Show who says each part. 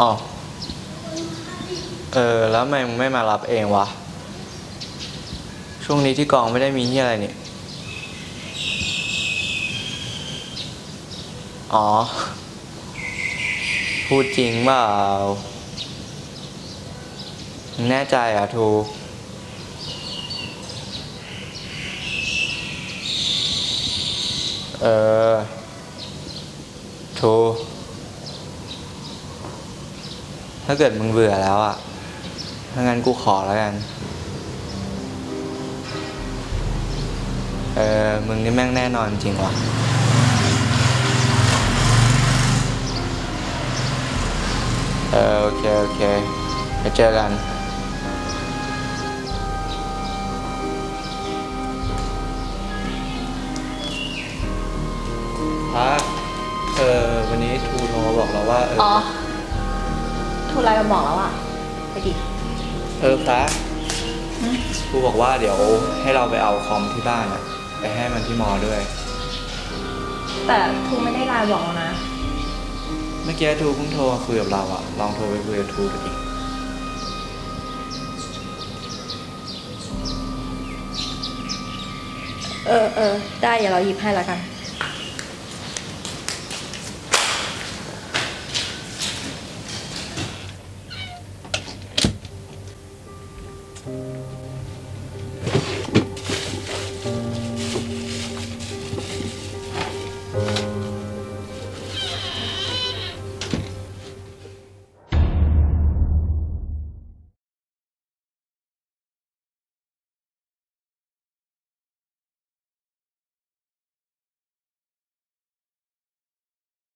Speaker 1: อ๋อเออ แล้วทำไมมึงไม่มารับเองวะ ช่วงนี้ที่กองไม่ได้มีที่อะไรนี่ อ๋อ พูดจริงเปล่าแน่ใจอะทูเออทู ถ้าเกิดมึงเบื่อแล้วอะถ้างั้นกูขอแล้วกัน เออ มึงนี่แม่งแน่นอนจริงว่ะเออ โอเค โอเคไปเจอกันพักเออ วันนี้ทูโทรมาบอกเราว่า เออ
Speaker 2: อ๋ อโทรไลน์มาบอกแล้วอะไปดิ
Speaker 1: เออฟ้าครูบอกว่าเดี๋ยวให้เราไปเอาคอมที่บ้านอะไปให้มันที่มอด้วย
Speaker 2: แต่ทูไม่ได้ไลน์บอกแล้วนะ
Speaker 1: เมื่อกี้ทูเพิ่งโทรมาคุยกับเราอะลองโทรไปคุยกับทูดูดิ
Speaker 2: เออเออได้ เดี๋ยวเราหยิบให้แล้วกัน Thank you.